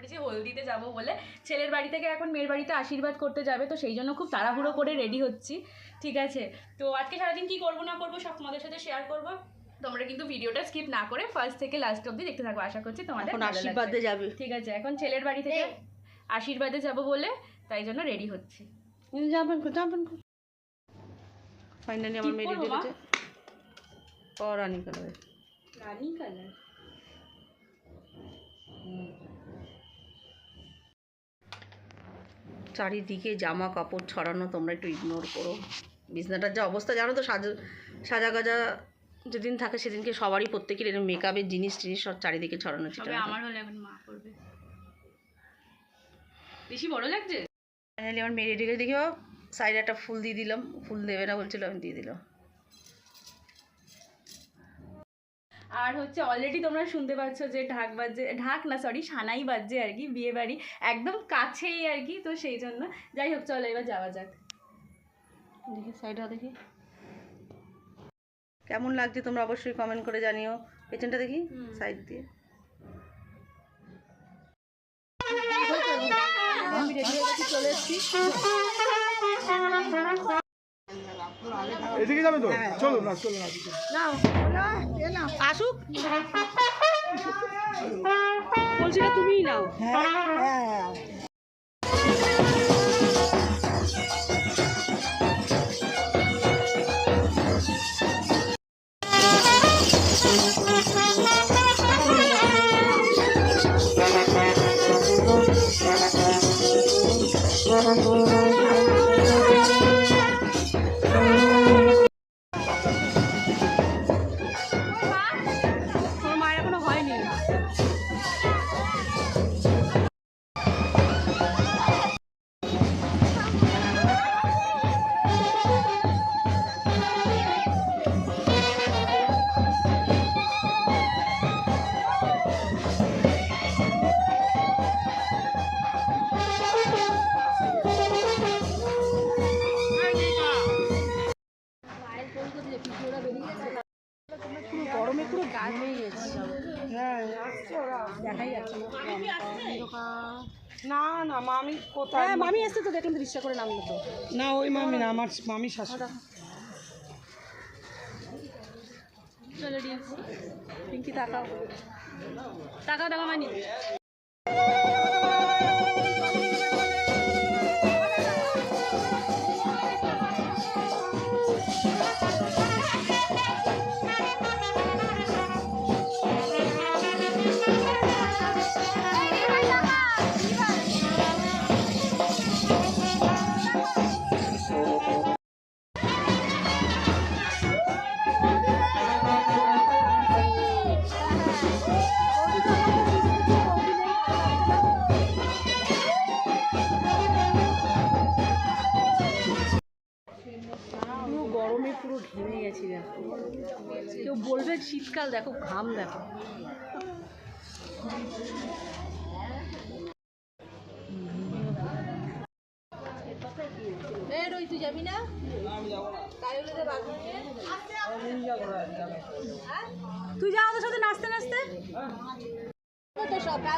পড়েছি হলদিতে যাব বলে। ছেলের বাড়ি থেকে এখন মেয়ের বাড়িতে আশীর্বাদ করতে যাবে তো সেই জন্য খুব তাড়াহুড়ো করে রেডি হচ্ছি। ঠিক আছে? তো আজকে সারাদিন কি করব না করব সব তোমাদের সাথে শেয়ার করব। তোমরা কিন্তু ভিডিওটা স্কিপ না করে ফার্স্ট থেকে লাস্ট অবধি দেখতে থাকো আশা করছি তোমাদের এখন আশীর্বাদে যাবে। ঠিক আছে এখন ছেলের বাড়ি থেকে আশীর্বাদে যাব বলে তাই জন্য রেডি হচ্ছি। যাবেন যাবেন ফাইনালি আমার মেয়ে রেডি? হয়েছে। পরানি কালারে রানি কালার চারিদিকে জামা কাপড় ছড়ানো তোমরা একটু ইগনোর করো। বিছনাটার যা অবস্থা জানো তো সাজা সাজা গাজা যেদিন থাকে সেদিনকে সবারই প্রত্যেকের এরকম মেকআপের জিনিস টিনিস সব চারিদিকে ছড়ানো ছিল আমার হলে এখন মা করবে। বেশি বড় লাগছে? ফাইনালি আমার মেয়ে রেডি দেখি সাইডে একটা ফুল দিয়ে দিলাম। ফুল দেবে না বলছিল আমি দিয়ে দিলাম। আর হচ্ছে অলরেডি তোমরা শুনতে পাচ্ছ যে ঢাক বাজছে ঢাক না সরি সানাই বাজছে আর কি বিয়ে বাড়ি একদম কাছেই আর কি তো সেই জন্য যাই হোক চলো এবার যাওয়া যাক দেখি সাইডটা দেখি কেমন লাগছে তোমরা অবশ্যই কমেন্ট করে জানিও পেছনটা দেখি সাইড দিয়ে হয়ে চলে এসেছি এদিকে যাবে তো? চলুন না চলুন নাও আসুক। বলছি না তুমিই নাও। তোমার না না মামি কোথায় হ্যাঁ মামি এসছে তো দেখলাম রিক্সা করে নামলো তো। না ওই মামি না আমার মামি শাশুড়ি। চলো পিঙ্কি তাকাও। টাকা টাকা মানি গরমে পুরো ঘেমে গেছি, দেখো। কেউ বলবে শীতকাল, দেখো, ঘাম, দেখো। রই তুই যাবি না? তুই যা ওদের সাথে নাচতে নাচতে।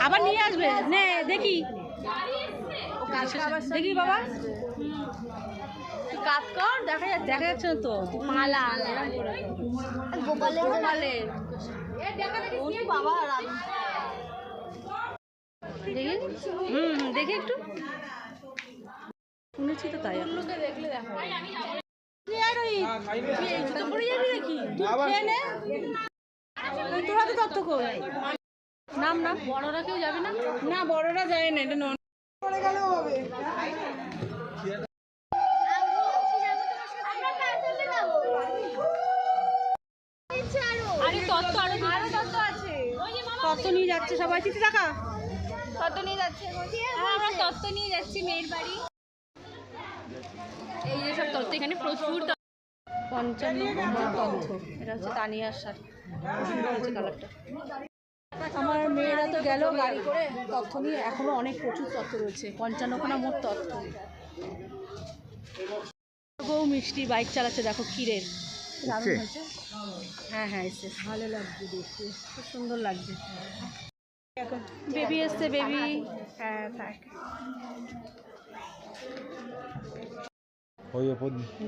আবার নিয়ে আসবে? নে, দেখি। দেখি বাবা কাজ কর দেখা যাচ্ছে দেখা যাচ্ছে না তো। মালা বাবা দেখি। হুম হুম, দেখি একটু। শুনেছি তো তাই। দেখলে দেখো নে। তুই তোরা তো তত্ত্ব কর নাম নাম। বড়রা কেউ যাবে না? না বড়রা যায় না এটা তত্ত্ব আরও আরও তত্ত্ব আছে। তত্ত্ব নিয়ে যাচ্ছে সবাই। চিঠি টাকা তত্ত্ব নিয়ে যাচ্ছে। হ্যাঁ আমরা তত্ত্ব নিয়ে যাচ্ছি মেয়ের বাড়ি। এই যে সব তত্ত্ব এখানে প্রচুর পঞ্চান্ন নম্বর এটা হচ্ছে তানিয়ার হয়েছে কালারটা। আমার মেয়েরা তো গেল গাড়ি করে তথ্য নিয়ে এখনও অনেক প্রচুর তথ্য রয়েছে পঞ্চান্নখানা মোট তথ্য। বউ মিষ্টি বাইক চালাচ্ছে দেখো দারুণ হয়েছে। হ্যাঁ হ্যাঁ এসে ভালো লাগছে দেখতে খুব সুন্দর লাগছে। বেবি এসছে বেবি। হ্যাঁ থাক।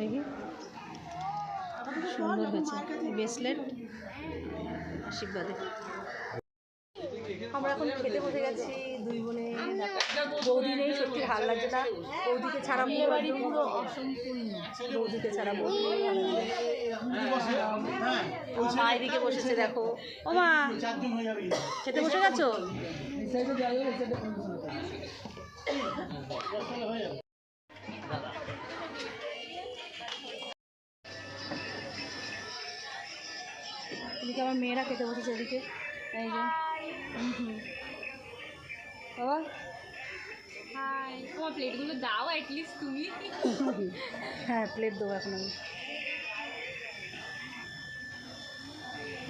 দেখি। সুন্দর হয়েছে। ব্রেসলেট আশীর্বাদে। আমরা এখন খেতে বসে গেছি দুই বোনে বৌদি নেই সত্যি ভালো লাগছে না। বৌদিকে ছাড়া বিয়ে বাড়ি পুরো অসম্পূর্ণ বৌদিকে ছাড়া বৌদি। মা এদিকে বসেছে দেখো। ও মা খেতে বসে গেছো? এদিকে আমার মেয়েরা খেতে বসেছে এদিকে। এই যে। বাবা হাই তোমার প্লেটগুলো দাও অ্যাটলিস্ট তুমি। হ্যাঁ প্লেট দেবো এখন আমি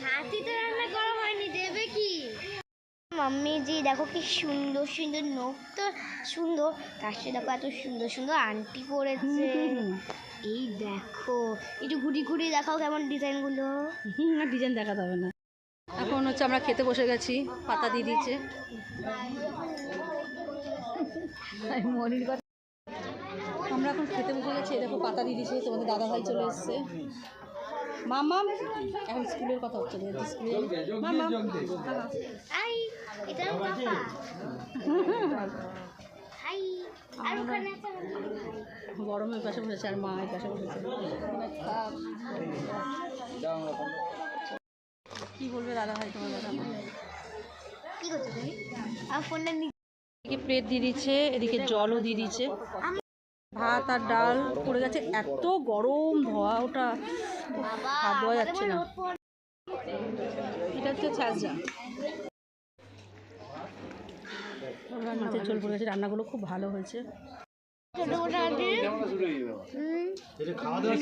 হাতিতে রান্না করা হয়নি দেবে কি? মাম্মি জি দেখো কি সুন্দর সুন্দর নখ তো সুন্দর। তার সাথে দেখো এত সুন্দর সুন্দর আন্টি পরেছে। এই দেখো একটু ঘুরি ঘুরি দেখাও কেমন ডিজাইনগুলো না ডিজাইন দেখাতে হবে না। হচ্ছে আমরা খেতে বসে গেছি পাতা দিয়ে দিয়েছে। মনির কথা। আমরা এখন খেতে বসে গেছি দেখো পাতা দিয়ে দিয়েছে তোমাদের দাদা ভাই চলে এসছে। মামাম এখন স্কুলের কথা হচ্ছে স্কুলে মামাম আই এটা আমার পাপা হাই আর গরমের পাশে বসেছে আর মা এই পাশে বসেছে। কি বলবে দাদা ভাই তোমার দাদা কি করছ তুমি? আমার ফোনটা নিচে এদিকে প্লেট দিয়ে দিচ্ছে এদিকে জলও দিয়ে দিচ্ছে। ভাত আর ডাল পড়ে গেছে এত গরম ধোয়া ওটা উফ, হাত ধোয়া যাচ্ছে না। এটা হচ্ছে ছাজা মাছের ঝোল পড়ে গেছে রান্নাগুলো খুব ভালো হয়েছে। খাওয়া দাওয়া